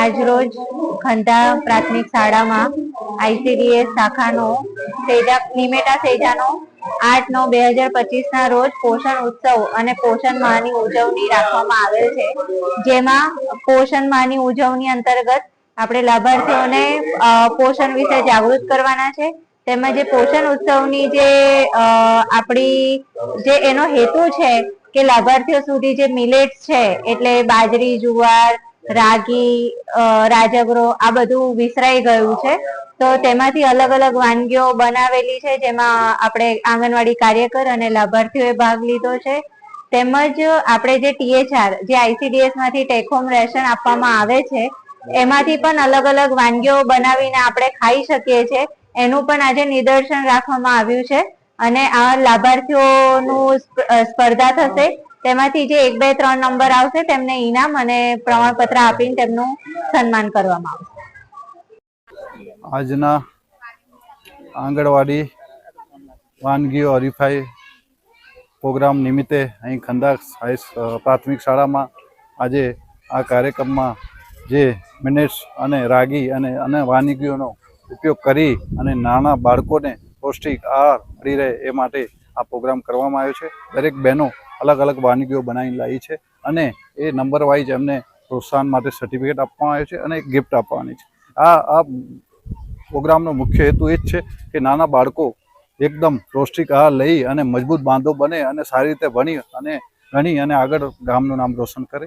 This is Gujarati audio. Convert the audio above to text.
આજરોજ ખંધા પ્રાથમિક શાળામાં આઈસીડીએસ શાખાનો સેજા નિમેટા સેજાનો આઠ નવ બે હજાર પચીસ ના રોજ પોષણ ઉત્સવ અને પોષણ માહની ઉજવણી રાખવામાં આવેલ છે. જેમાં પોષણ માહની ઉજવણી અંતર્ગત આપણે લાભાર્થીઓને પોષણ વિશે જાગૃત કરવાના છે. તેમજ પોષણ ઉત્સવની જે આપણી જે એનો હેતુ છે કે લાભાર્થીઓ સુધી જે મિલેટ્સ છે, એટલે બાજરી, જુવાર રાગી રાજગરો આ બધું વિસરાઈ ગયું છે. તો તેમાંથી અલગ અલગ વાનગીઓ બનાવેલી છે, જેમાં આપણે આંગણવાડી કાર્યકર અને લાભાર્થીઓએ ભાગ લીધો છે. તેમજ આપણે જે ટીએચઆર, જે આઈસીડીએસમાંથી ટેક રેશન આપવામાં આવે છે, એમાંથી પણ અલગ અલગ વાનગીઓ બનાવીને આપણે ખાઈ શકીએ છીએ એનું પણ આજે નિદર્શન રાખવામાં આવ્યું છે. અને આ લાભાર્થીઓનું સ્પર્ધા થશે. તેમાંથી જે એક, બે, ત્રણ નંબર આવશે, તેમને ઇનામ અને પ્રમાણપત્ર આપીને તેમનું સન્માન કરવામાં આવશે. આજના આંગણવાડી વાનગીઓ હરીફાઈ પ્રોગ્રામ નિમિત્તે અહીં ખંદા હાઈ- પ્રાથમિક શાળામાં આજે આ કાર્યક્રમમાં જે મિનિટ્સ અને રાગી અને અન્ય વાનગીઓનો ઉપયોગ કરી અને નાના બાળકોને પૌષ્ટિક આહાર મળી રહે એ માટે આ પ્રોગ્રામ કરવામાં આવ્યો છે. દરેક બહેનો અલગ અલગ વાનગીઓ બનાવીને લાવી છે અને એ નંબર વાઇઝ એમને પ્રોત્સાહન માટે સર્ટિફિકેટ આપવામાં આવ્યું છે અને ગિફ્ટ આપવાની છે. આ આ પ્રોગ્રામનો મુખ્ય હેતુ એ જ છે કે નાના બાળકો એકદમ પૌષ્ટિક આહાર લઈ અને મજબૂત બાંધો બને અને સારી રીતે ભણી અને ભણી અને આગળ ગામનું નામ રોશન કરે.